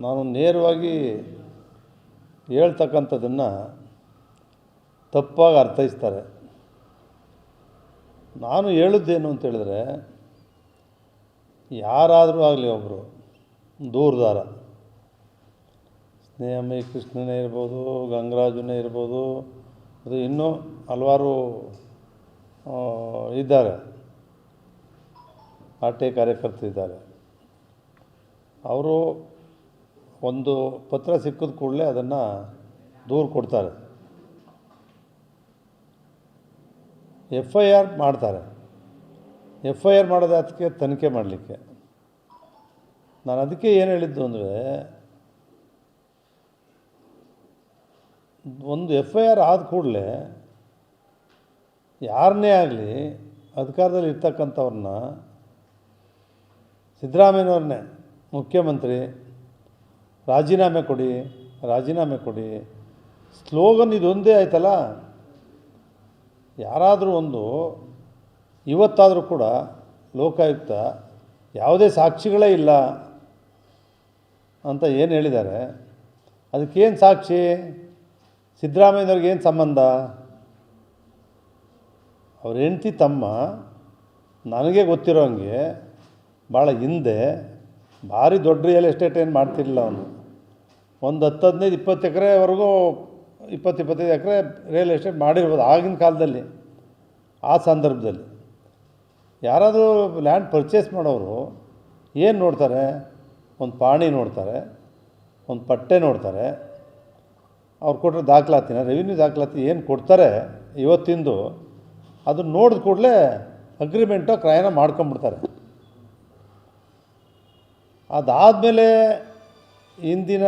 ನಾನು ನೇರವಾಗಿ ಹೇಳ್ತಕ್ಕಂಥದ್ದನ್ನು ತಪ್ಪಾಗಿ ಅರ್ಥೈಸ್ತಾರೆ. ನಾನು ಹೇಳುದ್ದೇನು ಅಂತೇಳಿದ್ರೆ ಯಾರಾದರೂ ಆಗಲಿ ಒಬ್ಬರು ದೂರದಾರ ಸ್ನೇಹಮಿ ಕೃಷ್ಣನೇ ಇರ್ಬೋದು, ಗಂಗರಾಜನೇ ಇರ್ಬೋದು, ಅದು ಇನ್ನೂ ಹಲವಾರು ಇದ್ದಾರೆ. ಆಟೆ ಕಾರ್ಯಕರ್ತರಿದ್ದಾರೆ. ಅವರು ಒಂದು ಪತ್ರ ಸಿಕ್ಕಿದ ಕೂಡಲೇ ಅದನ್ನು ದೂರು ಕೊಡ್ತಾರೆ. ಎಫ್ ಐ ಆರ್ ಮಾಡ್ತಾರೆ. ಎಫ್ ಐ ಆರ್ ಮಾಡೋದು ಅದಕ್ಕೆ ತನಿಖೆ ಮಾಡಲಿಕ್ಕೆ. ನಾನು ಅದಕ್ಕೆ ಏನು ಹೇಳಿದ್ದು ಅಂದರೆ, ಒಂದು ಎಫ್ ಐ ಆರ್ ಆದ ಕೂಡಲೇ ಯಾರನ್ನೇ ಆಗಲಿ ಅಧಿಕಾರದಲ್ಲಿ ಇರ್ತಕ್ಕಂಥವ್ರನ್ನ ಸಿದ್ದರಾಮಯ್ಯನವ್ರನ್ನೇ ಮುಖ್ಯಮಂತ್ರಿ ರಾಜೀನಾಮೆ ಕೊಡಿ ರಾಜೀನಾಮೆ ಕೊಡಿ. ಸ್ಲೋಗನ್ ಇದೊಂದೇ ಆಯ್ತಲ್ಲ? ಯಾರಾದರೂ ಒಂದು, ಇವತ್ತಾದರೂ ಕೂಡ ಲೋಕಾಯುಕ್ತ ಯಾವುದೇ ಸಾಕ್ಷಿಗಳೇ ಇಲ್ಲ ಅಂತ ಏನು ಹೇಳಿದ್ದಾರೆ? ಅದಕ್ಕೇನು ಸಾಕ್ಷಿ? ಸಿದ್ದರಾಮಯ್ಯನವ್ರಿಗೆ ಏನು ಸಂಬಂಧ? ಅವ್ರ ಹೆಂಡ್ತಿ ತಮ್ಮ, ನನಗೆ ಗೊತ್ತಿರೋ ಹಂಗೆ ಭಾಳ ಹಿಂದೆ ಭಾರಿ ದೊಡ್ಡ ರಿಯಲ್ ಎಸ್ಟೇಟ್ ಏನು ಮಾಡ್ತಿರಲಿಲ್ಲ ಅವನು. ಒಂದು ಹತ್ತು ಹದಿನೈದು ಇಪ್ಪತ್ತು ಎಕರೆವರೆಗೂ ಇಪ್ಪತ್ತು ಇಪ್ಪತ್ತೈದು ಎಕರೆ ರಿಯಲ್ ಎಸ್ಟೇಟ್ ಮಾಡಿರ್ಬೋದು ಆಗಿನ ಕಾಲದಲ್ಲಿ, ಆ ಸಂದರ್ಭದಲ್ಲಿ. ಯಾರಾದರೂ ಲ್ಯಾಂಡ್ ಪರ್ಚೇಸ್ ಮಾಡೋರು ಏನು ನೋಡ್ತಾರೆ? ಒಂದು ಪಾಣಿ ನೋಡ್ತಾರೆ, ಒಂದು ಪಟ್ಟೆ ನೋಡ್ತಾರೆ, ಅವ್ರು ಕೊಟ್ಟರೆ ದಾಖಲಾತಿನ ರೆವಿನ್ಯೂ ದಾಖಲಾತಿ ಏನು ಕೊಡ್ತಾರೆ ಇವತ್ತಿಂದು, ಅದನ್ನ ನೋಡಿದ ಕೂಡಲೇ ಅಗ್ರಿಮೆಂಟು ಕ್ರಯನ ಮಾಡ್ಕೊಂಬಿಡ್ತಾರೆ ಅದಾದಮೇಲೆ ಇಂದಿನ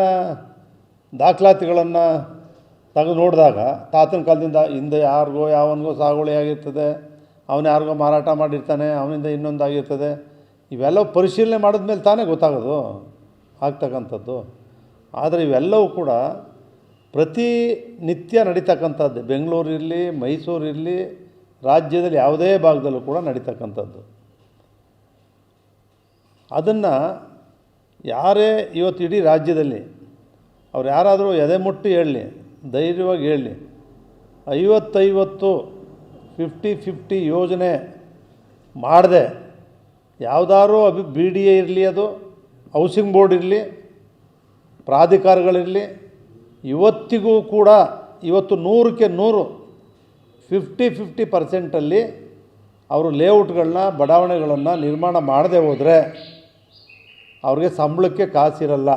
ದಾಖಲಾತಿಗಳನ್ನು ತೆಗೆದು ನೋಡಿದಾಗ ತಾತನ ಕಾಲದಿಂದ ಹಿಂದೆ ಯಾರಿಗೋ ಯಾವನಿಗೋ ಸಾಗುವಳಿ ಆಗಿರ್ತದೆ, ಅವನು ಯಾರಿಗೋ ಮಾರಾಟ ಮಾಡಿರ್ತಾನೆ, ಅವನಿಂದ ಇನ್ನೊಂದು ಆಗಿರ್ತದೆ ಇವೆಲ್ಲ ಪರಿಶೀಲನೆ ಮಾಡಿದ್ಮೇಲೆ ತಾನೇ ಗೊತ್ತಾಗೋದು, ಆಗ್ತಕ್ಕಂಥದ್ದು. ಆದರೆ ಇವೆಲ್ಲವೂ ಕೂಡ ಪ್ರತಿ ನಿತ್ಯ ನಡೀತಕ್ಕಂಥದ್ದು ಬೆಂಗಳೂರಿರಲಿ ಮೈಸೂರಿರಲಿ ರಾಜ್ಯದಲ್ಲಿ ಯಾವುದೇ ಭಾಗದಲ್ಲೂ ಕೂಡ ನಡೀತಕ್ಕಂಥದ್ದು. ಅದನ್ನು ಯಾರೇ ಇವತ್ತು ಇಡೀ ರಾಜ್ಯದಲ್ಲಿ ಅವ್ರು ಯಾರಾದರೂ ಎದೆ ಮುಟ್ಟಿ ಹೇಳಲಿ, ಧೈರ್ಯವಾಗಿ ಹೇಳಲಿ, ಐವತ್ತೈವತ್ತು ಫಿಫ್ಟಿ ಫಿಫ್ಟಿ ಯೋಜನೆ ಮಾಡದೆ, ಯಾವುದಾದ್ರೂ ಅಭಿ ಬಿ ಡಿ ಎ ಇರಲಿ, ಅದು ಹೌಸಿಂಗ್ ಬೋರ್ಡ್ ಇರಲಿ, ಪ್ರಾಧಿಕಾರಗಳಿರಲಿ, ಇವತ್ತಿಗೂ ಕೂಡ ಇವತ್ತು ನೂರಕ್ಕೆ ನೂರು ಫಿಫ್ಟಿ ಫಿಫ್ಟಿ ಪರ್ಸೆಂಟಲ್ಲಿ ಅವರು ಲೇಔಟ್ಗಳನ್ನ ಬಡಾವಣೆಗಳನ್ನು ನಿರ್ಮಾಣ ಮಾಡದೆ ಹೋದರೆ ಅವ್ರಿಗೆ ಸಂಬಳಕ್ಕೆ ಕಾಸಿರಲ್ಲ.